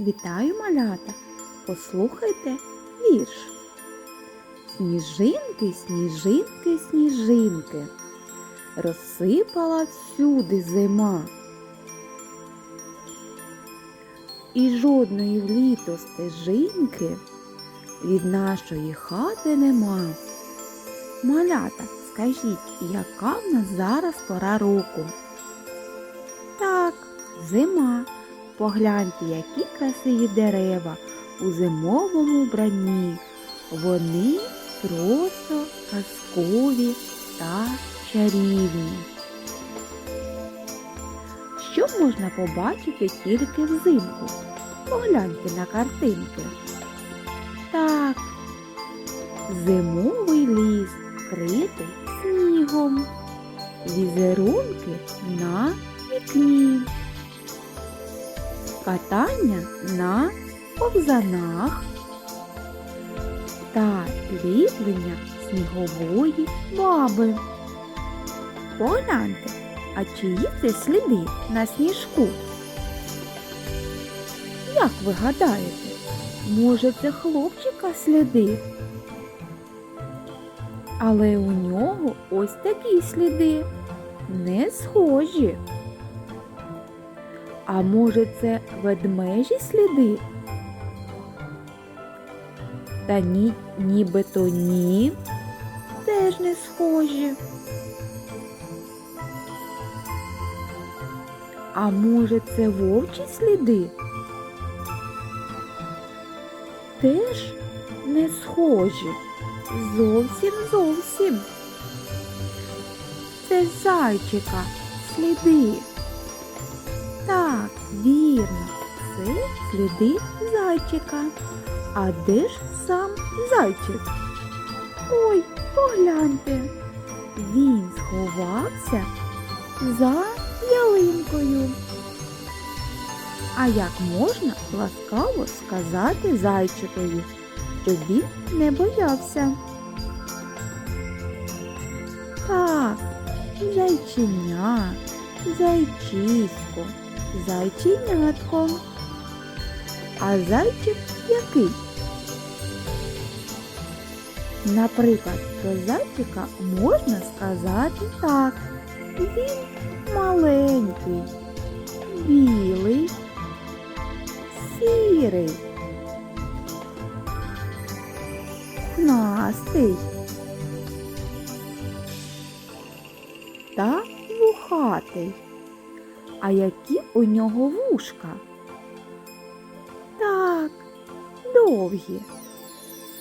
Вітаю малята! Послухайте вірш. Сніжинки, сніжинки, сніжинки. Розсипала всюди зима. І жодної в літо стежинки від нашої хати нема. Малята, скажіть, яка в нас зараз пора року? Так, зима. Погляньте, які красиві дерева у зимовому вбранні. Вони просто казкові та чарівні. Що можна побачити тільки взимку? Погляньте на картинки. Так, зимовий ліс вкритий снігом, візерунки на вікні катання на ковзанах та ліплення снігової баби. Погляньте, а чиї це сліди на сніжку? Як ви гадаєте, може це хлопчика сліди? Але у нього ось такі сліди не схожі. А може це ведмежі сліди? Та ні, нібито ні, теж не схожі. А може це вовчі сліди? Теж не схожі. Зовсім зовсім. Це зайчика сліди. Так, вірно, це сліди зайчика. А де ж сам зайчик? Ой, погляньте. Він сховався за ялинкою. А як можна ласкаво сказати зайчикові, щоб він не боявся? Так, зайчиня, зайчисько, зайченятко. А зайчик який? Наприклад, про зайчика можна сказати так. Він маленький, білий, сірий, настий та вухатий. А які у нього вушка? Так, довгі,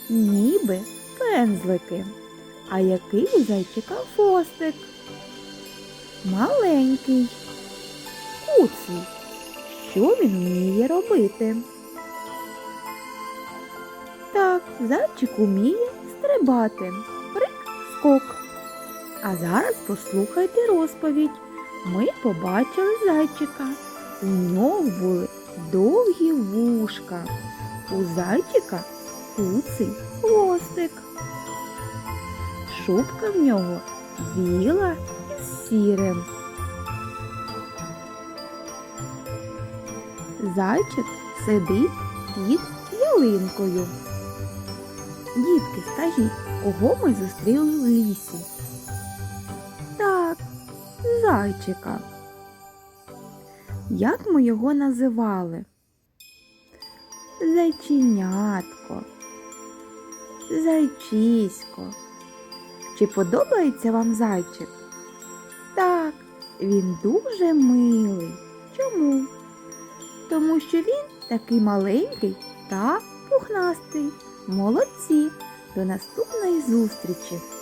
ніби пензлики. А який у зайчика хвостик? Маленький, куций. Що він вміє робити? Так, зайчик уміє стрибати. Прик, скок. А зараз послухайте розповідь. Ми побачили зайчика. У нього були довгі вушка. У зайчика куций хвостик. Шубка в нього біла із сірим. Зайчик сидить під ялинкою. Дітки, скажіть, кого ми зустріли в лісі? Зайчика. Як ми його називали? Зайченятко, зайчисько. Чи подобається вам зайчик? Так, він дуже милий. Чому? Тому що він такий маленький та пухнастий. Молодці! До наступної зустрічі!